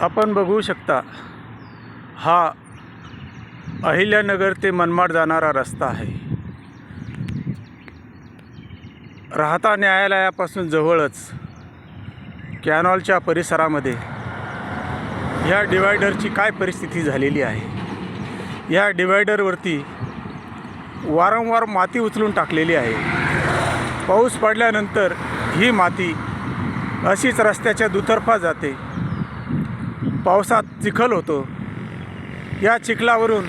आपण बघू शकता हा अहिल्यानगर ते मनमाड जाणारा रस्ता आहे. राहता न्यायालयापासून जवळच कॅनॉलच्या परिसरामध्ये ह्या डिवायडरची काय परिस्थिती झालेली आहे? या डिवायडरवरती वारंवार माती उचलून टाकलेली आहे. पाऊस पडल्यानंतर ही माती अशीच रस्त्याच्या दुतर्फा जाते. पावसात चिखल होतो. या चिखलावरून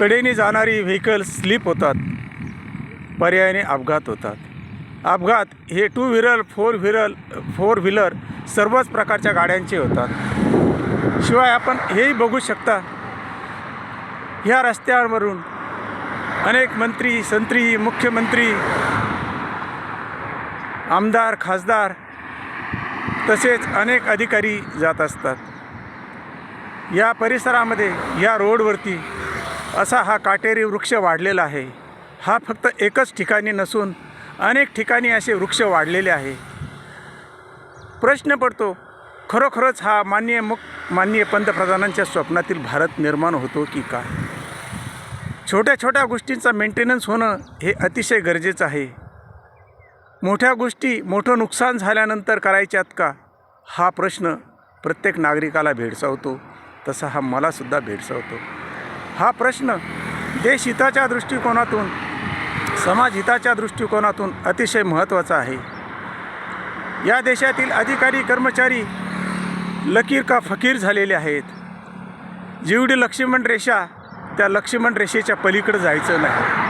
कडेने जाणारी व्हेकल स्लिप होतात. पर्यायाने अपघात होतात. अपघात हे two wheeler four wheeler four wheeler सर्वच प्रकारच्या गाड्यांचे होतात. शिवाय आपण हेही बघू शकता ह्या रस्त्यावरून अनेक मंत्री संत्री मुख्यमंत्री आमदार खासदार तसेच अनेक अधिकारी जात असतात. या परिसरामध्ये या रोडवरती असा हा काटेरी वृक्ष वाढलेला आहे. हा फक्त एकच ठिकाणी नसून अनेक ठिकाणी असे वृक्ष वाढलेले आहे. प्रश्न पडतो खरोखरच हा माननीय मुख माननीय पंतप्रधानांच्या स्वप्नातील भारत निर्माण होतो की काय? छोट्या छोट्या गोष्टींचा मेंटेनन्स होणं हे अतिशय गरजेचं आहे. मोठ्या गोष्टी मोठं नुकसान झाल्यानंतर करायच्यात का? हा प्रश्न प्रत्येक नागरिकाला भेडसावतो. तसा हा मलासुद्धा भेडसावतो. हा प्रश्न देशहिताच्या दृष्टिकोनातून समाजहिताच्या दृष्टिकोनातून अतिशय महत्त्वाचा आहे. या देशातील अधिकारी कर्मचारी लकीर का फकीर झालेले आहेत? जेवढी लक्ष्मण रेषा त्या लक्ष्मण रेषेच्या पलीकडे जायचं नाही.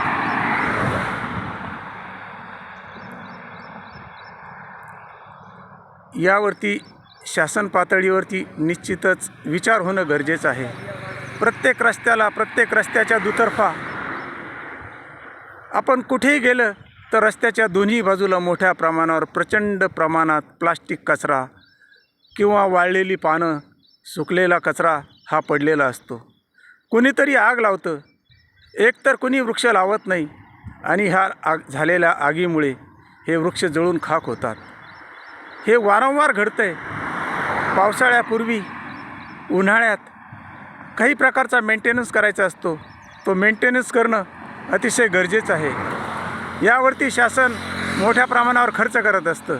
यावरती शासन पातळीवरती निश्चितच विचार होणं गरजेचं आहे. प्रत्येक रस्त्याला प्रत्येक रस्त्याच्या दुतर्फा आपण कुठेही गेलं तर रस्त्याच्या दोन्ही बाजूला मोठ्या प्रमाणावर प्रचंड प्रमाणात प्लास्टिक कचरा किंवा वाळलेली पानं सुकलेला कचरा हा पडलेला असतो. कुणीतरी आग लावतं. एकतर कुणी वृक्ष लावत नाही आणि ह्या आग झालेल्या आगीमुळे हे वृक्ष जळून खाक होतात. हे वारंवार घडतं आहे पावसाळ्यापूर्वी उन्हाळ्यात काही प्रकारचा मेंटेनन्स करायचा असतो. तो मेंटेनन्स करणं अतिशय गरजेचं आहे. यावरती शासन मोठ्या प्रमाणावर खर्च करत असतं.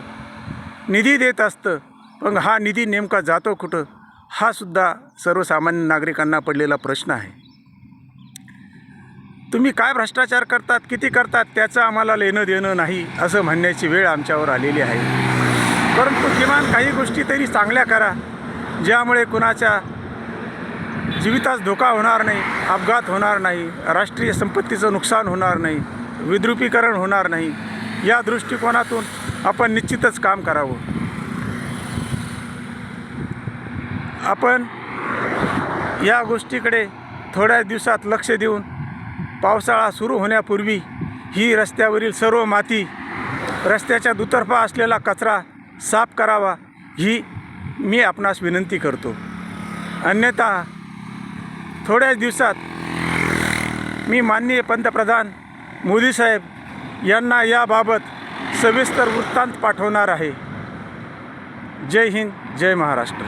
निधी देत असतं. पण हा निधी नेमका जातो कुठं? हा सुद्धा सर्वसामान्य नागरिकांना पडलेला प्रश्न आहे. तुम्ही काय भ्रष्टाचार करतात किती करतात त्याचं आम्हाला लेणं देणं नाही असं म्हणण्याची वेळ आमच्यावर आलेली आहे. परंतु किमान काही गोष्टी तरी चांगल्या करा ज्यामुळे कुणाच्या जीवितास धोका होणार नाही अपघात होणार नाही राष्ट्रीय संपत्तीचं नुकसान होणार नाही विद्रुपीकरण होणार नाही या दृष्टिकोनातून आपण निश्चितच काम करावं. आपण या गोष्टीकडे थोड्या दिवसात लक्ष देऊन पावसाळा सुरू होण्यापूर्वी ही रस्त्यावरील सर्व माती रस्त्याच्या दुतर्फा असलेला कचरा साफ करावा ही मी आपणास विनंती करतो. अन्यथा थोड्याच दिवसात मी माननीय पंतप्रधान मोदी साहेब यांना याबाबत सविस्तर वृत्तांत पाठवणार आहे. जय हिंद जय महाराष्ट्र.